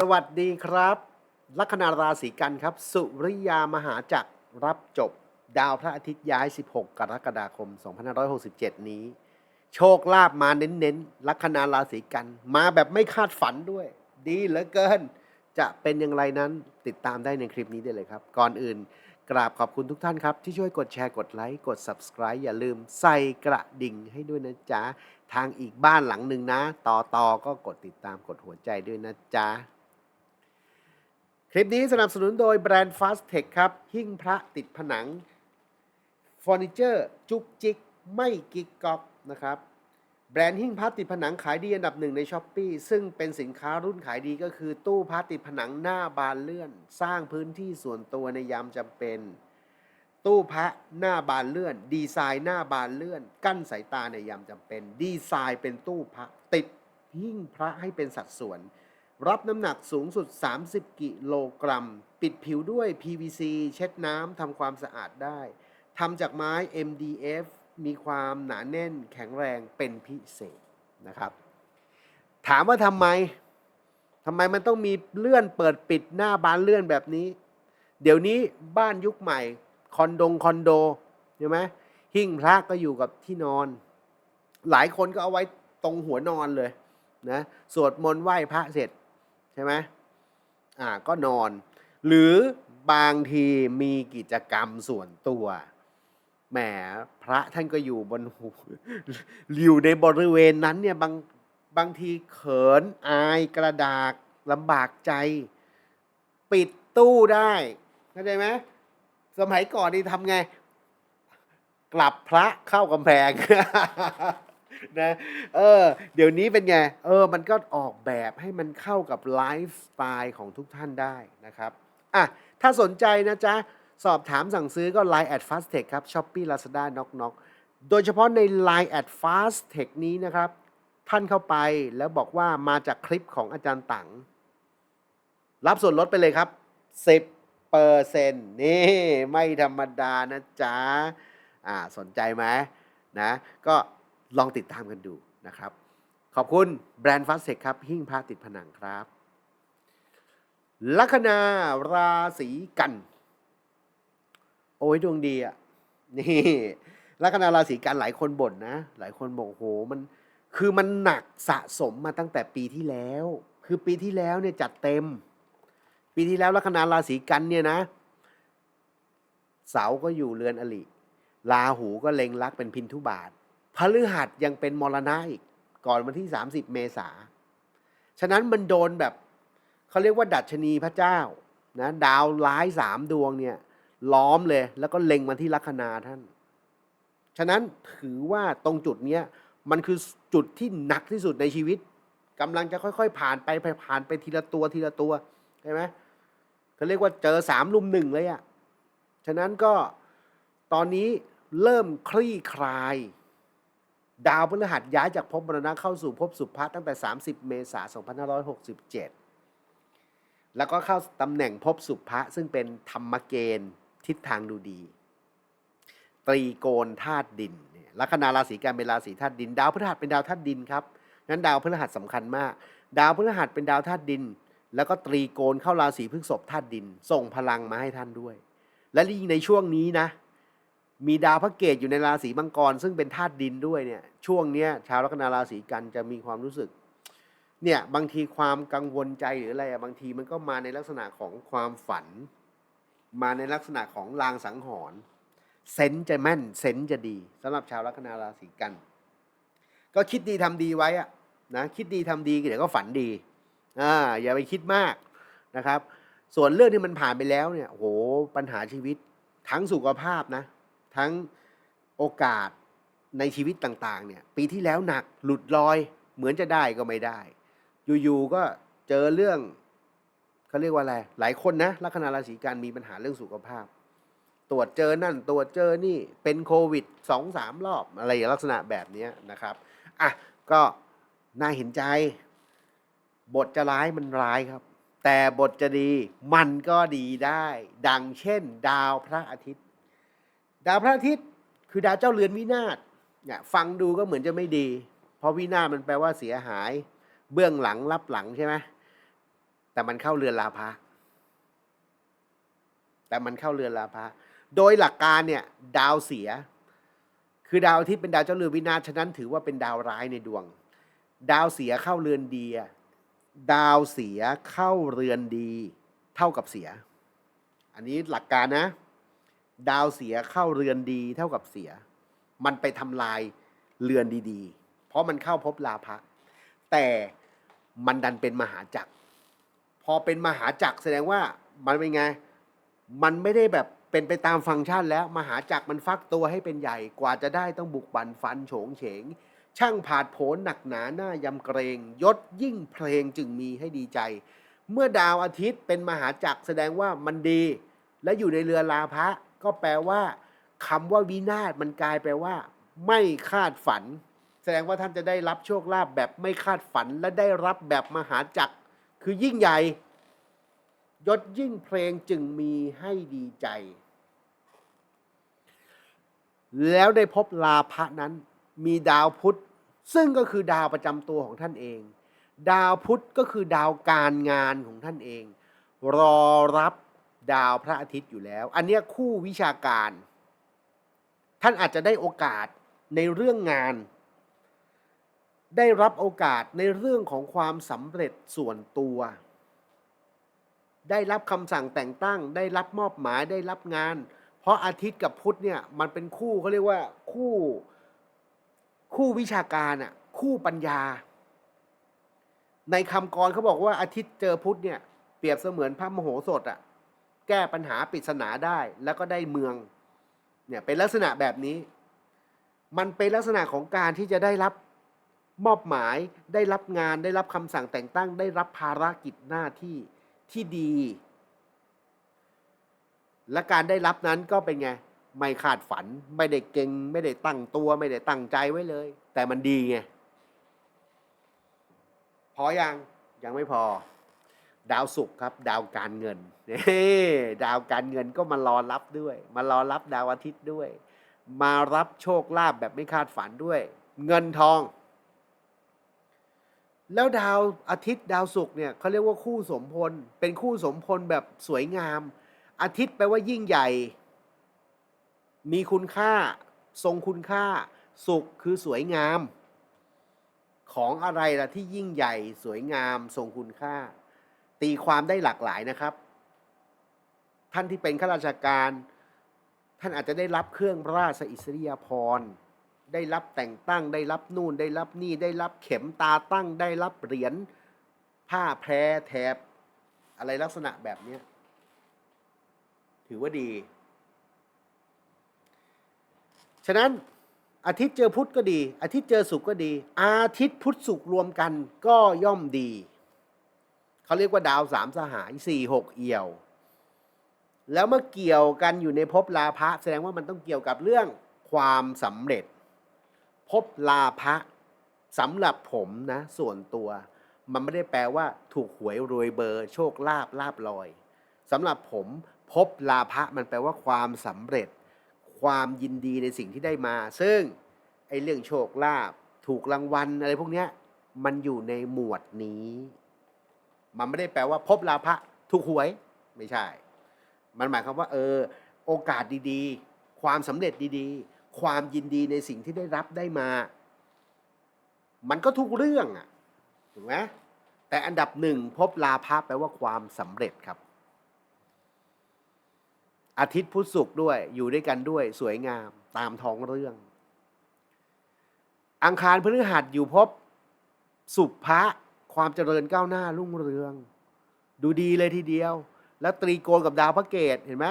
สวัสดีครับ ลัคนาราศีกันครับ สุริยามหาจักรรับจบ ดาวพระอาทิตย์ย้าย 16 กรกฎาคม 2567 นี้ โชคลาภมาเน้นๆลัคนาราศีกัน มาแบบไม่คาดฝันด้วย ดีเหลือเกิน จะเป็นอย่างไรนั้นติดตามได้ในคลิปนี้ได้เลยครับ ก่อนอื่น กราบขอบคุณทุกท่านครับ ที่ช่วยกดแชร์กดไลค์กด Subscribe อย่าลืมใส่กระดิ่งให้ด้วยนะจ๊ะ ทางอีกบ้านหลังหนึ่งนะ ต่อต่อก็กดติดตามกดหัวใจด้วยนะจ๊ะ คลิปนี้สนับสนุนโดยแบรนด์ Fast Tech ครับ หิ้งพระติดผนังเฟอร์นิเจอร์จุกจิก ไม่กิกก๊อกนะครับ แบรนด์หิ้งพระติดผนังขายดีอันดับหนึ่งในช้อปปีซึ่งเป็นสินค้ารุ่นขายดีก็คือตู้พระติดผนังหน้าบานเลื่อน สร้างพื้นที่ส่วนตัวในยามจำเป็น ตู้พระหน้าบานเลื่อน ดีไซน์หน้าบานเลื่อน กั้นสายตาในยามจำเป็น ดีไซน์เป็นตู้พระติดหิ้งพระให้เป็นสัดส่วน รับน้ำหนักสูงสุด 30 กิโลกรัม ปิดผิวด้วย PVC เช็ดน้ำทำความสะอาดได้ทำจากไม้ MDF มีความหนาแน่นแข็งแรงเป็นพิเศษนะครับ ถามว่าทำไมทำไมมันต้องมีเลื่อนเปิดปิดหน้าบานเลื่อนแบบนี้ เดี๋ยวนี้บ้านยุคใหม่คอนโดคอนโดใช่ไหมหิ้งพระก็อยู่กับที่นอน หลายคนก็เอาไว้ตรงหัวนอนเลยนะสวดมนต์ไหว้พระเสร็จ ใช่ไหมอ่าก็นอน หรือบางทีมีกิจกรรมส่วนตัวแหมพระท่านก็อยู่บนหูอยู่ในบริเวณนั้นเนี่ยบางบางทีเขินอายกระดากลำบากใจ ปิดตู้ได้เข้าใจไหมสมัยก่อนนี่ทำไง กลับพระเข้ากำแพง นะเออเดี๋ยวนี้เป็นไง เออ มันก็ออกแบบให้มันเข้ากับไลฟ์สไตล์ของทุกท่านได้นะครับอะถ้าสนใจนะจ๊ะ สอบถามสั่งซื้อก็ Line at Fastech ครับ Shopee Lazada Knock Knock โดยเฉพาะใน Line at Fastech นี้นะครับ ท่านเข้าไปแล้วบอกว่ามาจากคลิปของอาจารย์ตังรับส่วนลดไปเลยครับ 10เปอร์เซ็นต์นี่ไม่ธรรมดานะจ๊ะอ่าสนใจไหมนะ ก็ ลองติดตามกันดูนะครับ ขอบคุณแบรนด์ฟาสเซกครับ หิ้งพระติดผนังครับ ลัคนาราศีกัน โอ้ยดวงดีอะนี่ลัคนาราศีกันหลายคนบ่นนะ หลายคนบอกโหมันคือมันหนักสะสมมาตั้งแต่ปีที่แล้ว คือปีที่แล้วเนี่ยจัดเต็ม ปีที่แล้วลัคนาราศีกันเนี่ยนะ เสาก็อยู่เรือนอลิลาหูก็เล็งลักเป็นพินทุบาท พฤหัสยังเป็นมรณะอีกก่อนวันที่ 30 เมษา ฉะนั้นมันโดนแบบเขาเรียกว่าดัชนีพระเจ้านะดาวร้ายสามดวงเนี่ยล้อมเลยแล้วก็เล็งมาที่ลัคนาท่าน ฉะนั้นถือว่าตรงจุดเนี้ยมันคือจุดที่หนักที่สุดในชีวิตกำลังจะค่อยๆ ผ่านไปผ่านไปทีละตัวทีละตัวใช่ไหมเขาเรียกว่าเจอสามลุมหนึ่งเลยอะ่ะฉะนั้นก็ตอนนี้เริ่มคลี่คลาย ดาวพฤหัสย้ายจากภพมรณะเข้าสู่ภพสุภะตั้งแต่ 30 เมษายน2567 แล้วก็เข้าตำแหน่งภพสุภะซึ่งเป็นธรรมเกณฑ์ทิศทางดูดี ตรีโกณธาตุดินลัคนาราศีกันเป็นราศีธาตุดิน ดาวพฤหัสเป็นดาวธาตุดินครับนั้นดาวพฤหัสสำคัญมาก ดาวพฤหัสเป็นดาวธาตุดิน แล้วก็ตรีโกณเข้าราศีพฤษภธาตุดิน ส่งพลังมาให้ท่านด้วย และยิ่งในช่วงนี้นะ มีดาวพระเกตอยู่ในราศีมังกร ซึ่งเป็นธาตุดินด้วยเนี่ย ช่วงเนี้ยชาวลัคนาราศีกันจะมีความรู้สึก เนี่ยบางทีความกังวลใจหรืออะไรอะบางทีมันก็มาในลักษณะของความฝัน มาในลักษณะของลางสังหรณ์เซนจะแม่นเซนจะดีสำหรับชาวลัคนาราศีกัน ก็คิดดีทำดีไว้อะนะคิดดีทำดีเดี๋ยวก็ฝันดีอ่าอย่าไปคิดมากนะครับ ส่วนเรื่องที่มันผ่านไปแล้วเนี่ยโหปัญหาชีวิตทั้งสุขภาพนะ ทั้งโอกาสในชีวิตต่างๆเนี่ยปีที่แล้วหนักหลุดลอย เหมือนจะได้ก็ไม่ได้ อยู่ๆก็เจอเรื่องเขาเรียกว่าอะไรหลายคนนะลัคนาราศีกันมีปัญหาเรื่องสุขภาพ ตรวจเจอนั่นตรวจเจอนี่เป็นโควิดสองสามรอบอะไรลักษณะแบบนี้นะครับอะก็น่าเห็นใจ บทจะร้ายมันร้ายครับ แต่บทจะดีมันก็ดีได้ ดังเช่น ดาวพระอาทิตย์ ดาวพระอาทิตย์คือดาวเจ้าเรือนวินาศเนี่ยฟังดูก็เหมือนจะไม่ดี เพราะวินาศมันแปลว่าเสียหาย เบื้องหลังรับหลังใช่ไหมแต่มันเข้าเรือนลาภะแต่มันเข้าเรือนลาภะโดยหลักการเนี่ยดาวเสีย คือดาวทิตย์เป็นดาวเจ้าเรือนวินาศฉะนั้นถือว่าเป็นดาวร้ายในดวง ดาวเสียเข้าเรือนดีดาวเสียเข้าเรือนดี เท่ากับเสีย อันนี้หลักการนะ ดาวเสียเข้าเรือนดีเท่ากับเสีย มันไปทำลายเรือนดีๆ เพราะมันเข้าพบลาภะแต่มันดันเป็นมหาจักร พอเป็นมหาจักรแสดงว่ามันเป็นไง มันไม่ได้แบบเป็นไปตามฟังก์ชันแล้ว มหาจักรมันฟักตัวให้เป็นใหญ่กว่าจะได้ต้องบุกบันฟันโฉงเฉง ช่างผาดโผนหนักหนาหน้ายำเกรงยศยิ่งเพลงจึงมีให้ดีใจ เมื่อดาวอาทิตย์เป็นมหาจักรแสดงว่ามันดี และอยู่ในเรือลาภะ ก็แปลว่าคำว่าวินาศมันกลายแปลว่า ไม่คาดฝัน แสดงว่าท่านจะได้รับโชคลาภแบบไม่คาดฝันและได้รับแบบมหาจักรคือยิ่งใหญ่ยศยิ่งเพลงจึงมีให้ดีใจ แล้วได้พบลาภะนั้น มีดาวพุธ ซึ่งก็คือดาวประจำตัวของท่านเอง ดาวพุธก็คือดาวการงานของท่านเอง รอรับ ดาวพระอาทิตย์อยู่แล้ว อันเนี้ยคู่วิชาการ ท่านอาจจะได้โอกาสในเรื่องงาน ได้รับโอกาสในเรื่องของความสำเร็จส่วนตัว ได้รับคำสั่งแต่งตั้ง ได้รับมอบหมายได้รับงาน เพราะอาทิตย์กับพุธเนี่ยมันเป็นคู่เขาเรียกว่าคู่คู่วิชาการอะคู่ปัญญา ในคำกรเขาบอกว่าอาทิตย์เจอพุธเนี่ยเปรียบเสมือนพระมโหสถอะ แก้ปัญหาปริศนาได้แล้วก็ได้เมืองเนี่ยเป็นลักษณะแบบนี้ มันเป็นลักษณะของการที่จะได้รับมอบหมายได้รับงานได้รับคำสั่งแต่งตั้ง ได้รับภารกิจหน้าที่ที่ดี และการได้รับนั้นก็เป็นไงไม่คาดฝันไม่ได้เก่งไม่ได้ตั้งตัวไม่ได้ตั้งใจไว้เลย แต่มันดีไงพออยังยังไม่พอ ดาวศุกร์ครับ ดาวการเงินนี่ดาวการเงินก็มารอรับด้วย มารอรับดาวอาทิตย์ด้วย มารับโชคลาภแบบไม่คาดฝันด้วย เงินทอง แล้วดาวอาทิตย์ดาวศุกร์เนี่ยเขาเรียกว่าคู่สมพล เป็นคู่สมพลแบบสวยงาม อาทิตย์แปลว่ายิ่งใหญ่ มีคุณค่า ทรงคุณค่า สุขคือสวยงาม ของอะไรล่ะที่ยิ่งใหญ่ สวยงาม ทรงคุณค่า ตีความได้หลากหลายนะครับ ท่านที่เป็นข้าราชการ ท่านอาจจะได้รับเครื่องราชอิสริยาภรณ์ได้รับแต่งตั้ง ได้รับนู่น ได้รับนี่ ได้รับเข็มตาตั้ง ได้รับเหรียญผ้าแพรแถบ อะไรลักษณะแบบนี้ถือว่าดี ฉะนั้นอาทิตย์เจอพุธก็ดี อาทิตย์เจอศุกร์ก็ดี อาทิตย์พุธศุกร์รวมกันก็ย่อมดี เขาเรียกว่าดาวสามสหายสี่หกเอี่ยว แล้วเมื่อเกี่ยวกันอยู่ในภพลาภะแสดงว่ามันต้องเกี่ยวกับเรื่องความสำเร็จภพลาภะสำหรับผมนะ ส่วนตัว มันไม่ได้แปลว่า ถูกหวยรวยเบอร์ โชคลาภลาบลอยสำหรับผมภพลาภะมันแปลว่าความสำเร็จ ความยินดีในสิ่งที่ได้มา ซึ่งไอ้เรื่องโชคลาภถูกรางวัลอะไรพวกเนี้ยมันอยู่ในหมวดนี้ มันไม่ได้แปลว่าภพลาภะถูกหวยไม่ใช่ มันหมายความว่า เออ โอกาสดีๆ ความสำเร็จดีๆ ความยินดีในสิ่งที่ได้รับได้มา มันก็ทุกเรื่องอะถูกไหมแต่อันดับหนึ่งพบลาภะแปลว่าความสำเร็จครับ อาทิตย์พุธศุกร์ด้วยอยู่ด้วยกันด้วยสวยงามตามท้องเรื่อง อังคารพฤหัสอยู่พบสุภะ ความเจริญก้าวหน้ารุ่งเรือง ดูดีเลยทีเดียว แล้วตรีโกณกับดาวพระเกตเห็นไหม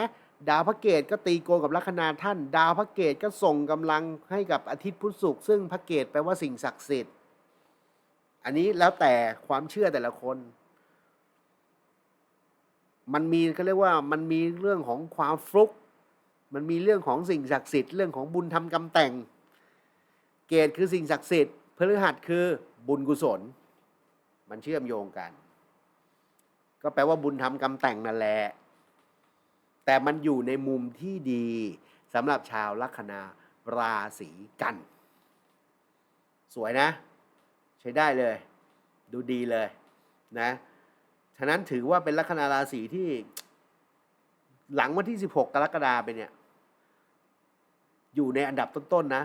ดาวพระเกตก็ตีโกณกับลัคนาท่าน ดาวพระเกตก็ส่งกำลังให้กับอาทิตย์พุธศุกร์ซึ่งพระเกตแปลว่าสิ่งศักดิ์สิทธิ์ อันนี้แล้วแต่ความเชื่อแต่ละคน มันมีเขาเรียกว่ามันมีเรื่องของความฟลุก มันมีเรื่องของสิ่งศักดิ์สิทธิ์เรื่องของบุญทำกรรมแต่ง เกตคือสิ่งศักดิ์สิทธิ์พฤหัสคือบุญกุศล มันเชื่อมโยงกัน ก็แปลว่าบุญทำกรรมแต่งนั่นแหละ แต่มันอยู่ในมุมที่ดีสำหรับชาวลัคนาราศีกัน สวยนะ ใช้ได้เลย ดูดีเลยนะฉะนั้นถือว่าเป็นลัคนาราศีที่ หลังวันที่ 16 กรกฎาไปเนี่ย อยู่ในอันดับต้นๆนะ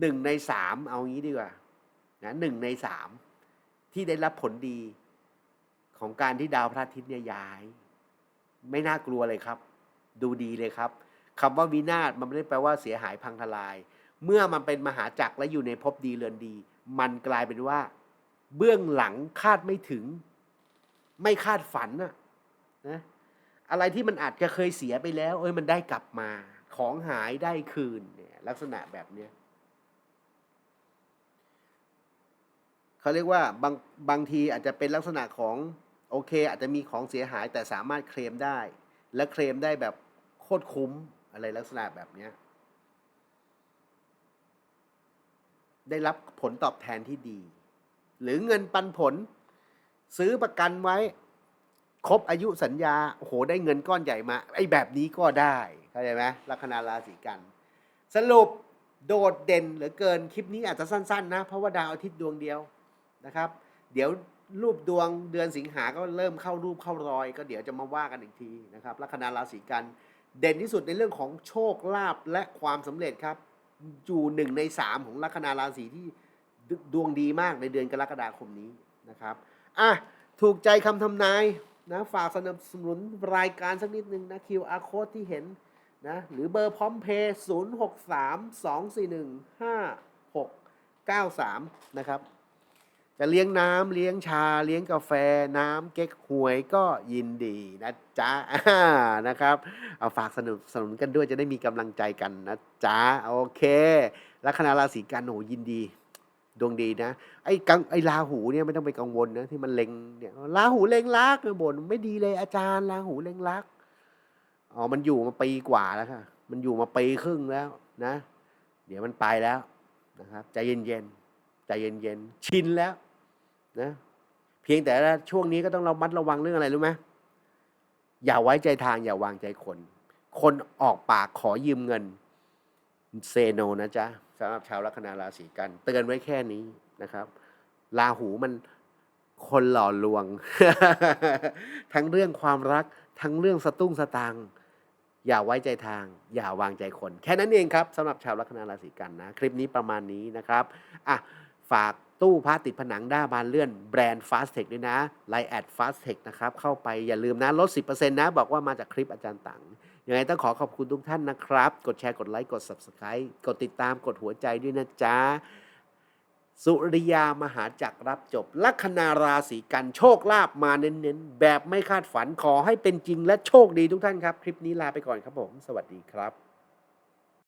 หนึ่งในสามเอางี้ดีกว่านะหนึ่งในสาม ที่ได้รับผลดีของการที่ดาวพระอาทิตย์เนี่ยย้าย ไม่น่ากลัวเลยครับ ดูดีเลยครับคำว่าวินาศมันไม่ได้แปลว่าเสียหายพังทลาย เมื่อมันเป็นมหาจักรและอยู่ในภพดีเรือนดี มันกลายเป็นว่า เบื้องหลังคาดไม่ถึง ไม่คาดฝันนะนะอะไรที่มันอาจจะเคยเสียไปแล้ว เอ้ยมันได้กลับมา ของหายได้คืนเนี่ยลักษณะแบบเนี้ย เขาเรียกว่าบางบางทีอาจจะเป็นลักษณะของโอเค อาจจะมีของเสียหายแต่สามารถเคลมได้ และเคลมได้แบบโคตรคุ้มอะไรลักษณะแบบเนี้ยได้รับผลตอบแทนที่ดี หรือเงินปันผล ซื้อประกันไว้ ครบอายุสัญญาโอ้โหได้เงินก้อนใหญ่มา ไอ้แบบนี้ก็ได้เข้าใจไหมลัคนาราศีกัน สรุปโดดเด่นเหลือเกินคลิปนี้อาจจะสั้น ๆ นะ เพราะว่าดาวอาทิตย์ดวงเดียว นะครับ เดี๋ยวรูปดวงเดือนสิงหาก็เริ่มเข้ารูปเข้ารอย ก็เดี๋ยวจะมาว่ากันอีกทีนะครับลัคนาราศีกันเด่นที่สุดในเรื่องของโชคลาภและความสำเร็จครับอยู่หนึ่งในสามของลัคนาราศีที่ดดวงดีมากในเดือนกรกฎาคมนี้นะครับอะถูกใจคำทำนายนะฝากสนับสนุนรายการสักนิดนึงนะ QR code ที่เห็นนะหรือเบอร์พร้อมเพย์0 6 3 2 4 1 5 6 9 3 นะครับ จะเลี้ยงน้ำเลี้ยงชา เลี้ยงกาแฟ น้ำเก๊กหวยก็ยินดีนะจ๊ะนะครับ เอาฝากสนุนสนุนกันด้วยจะได้มีกำลังใจกันนะจ๊ะโอเคลัคนาราศีกันโหยินดีดวงดีนะไอ้กังไอ้ราหูเนี่ยไม่ต้องไปกังวลนะที่มันเล็งเนี่ยราหูเล็งรักนะบ่นไม่ดีเลยอาจารย์ราหูเล็งรักอ๋อมันอยู่มาปีกว่าแล้วค่ะมันอยู่มาปีครึ่งแล้วนะ เดี๋ยวมันไปแล้วนะครับใจเย็นๆใจเย็นๆชินแล้ว นะเพียงแต่ช่วงนี้ก็ต้องระมัดระวังเรื่องอะไรรู้ไหมอย่าไว้ใจทางอย่าวางใจคน คนออกปากขอยืมเงินเซโนนะจ๊ะสำหรับชาวลัคนาราศีกัน เตือนไว้แค่นี้นะครับราหูมันคนหล่อลวง ทั้งเรื่องความรักทั้งเรื่องสตุ้งสตางอย่าไว้ใจทาง อย่าวางใจคน แค่นั้นเองครับสำหรับชาวลัคนาราศีกันนะ คลิปนี้ประมาณนี้นะครับอะฝาก ตู้พระติดผนังด้าบานเลื่อนแบรนด์ Fast Tech ด้วยนะไลแอด Fast Tech นะครับ เข้าไปอย่าลืมนะ ลด 10%นะ บอกว่ามาจากคลิปอาจารย์ตังยังไงต้องขอขอบคุณทุกท่านนะครับ กดแชร์ กดไลค์ กด Subscribe กดติดตามกดหัวใจด้วยนะจ๊ะ สุริยามหาจักรรับจบ ลัคนาราศีกันโชคลาภมาเน้นๆ แบบไม่คาดฝันขอให้เป็นจริงและโชคดีทุกท่านครับ คลิปนี้ลาไปก่อนครับผม สวัสดีครับ